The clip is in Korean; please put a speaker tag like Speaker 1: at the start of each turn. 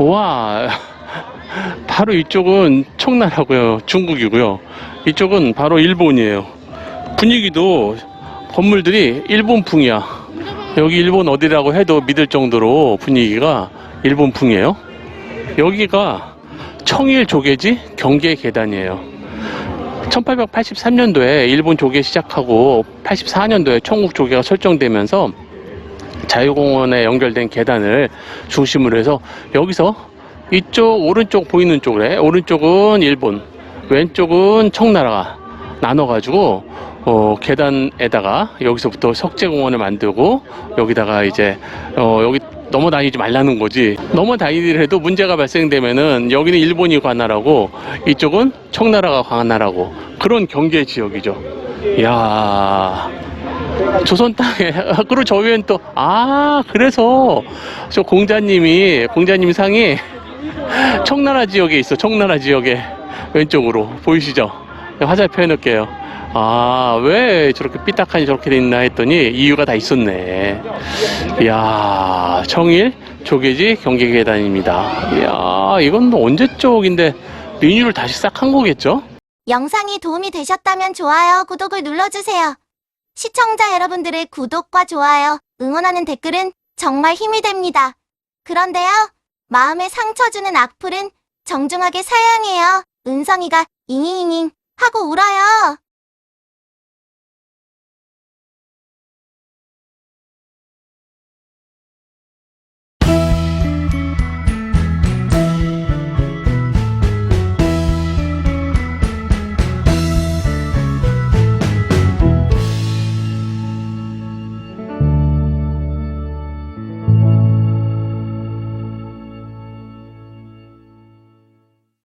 Speaker 1: 와, 바로 이쪽은 청나라고요. 중국이고요. 이쪽은 바로 일본이에요. 분위기도 건물들이 일본풍이야. 여기 일본 어디라고 해도 믿을 정도로 분위기가 일본풍이에요. 여기가 청일 조개지 경계 계단이에요. 1883년도에 일본 조개 시작하고 84년도에 청국 조개가 설정되면서 자유공원에 연결된 계단을 중심으로 해서 여기서 이쪽 오른쪽 보이는 쪽에 오른쪽은 일본 왼쪽은 청나라가 나눠가지고 어, 계단에다가 여기서부터 석재공원을 만들고 여기다가 이제 어, 여기 넘어 다니지 말라는 거지. 넘어 다니더라도 문제가 발생되면은 여기는 일본이 관할하고 이쪽은 청나라가 관할하고 그런 경계 지역이죠. 이야 조선 땅에. 그리고 저 위엔 또 아 그래서 저 공자님이 공자님 상이 청나라 지역에 있어 청나라 지역에. 왼쪽으로. 보이시죠? 화살표 해놓을게요. 아 왜 저렇게 삐딱하니 저렇게 돼 있나 했더니 이유가 다 있었네. 이야 청일 조개지 경계계단입니다. 이야 이건 뭐 언제 쪽인데 리뉴를 다시 싹 한 거겠죠?
Speaker 2: 영상이 도움이 되셨다면 좋아요, 구독을 눌러주세요. 시청자 여러분들의 구독과 좋아요, 응원하는 댓글은 정말 힘이 됩니다. 그런데요, 마음에 상처 주는 악플은 정중하게 사양해요. 은성이가 잉잉잉 하고 울어요.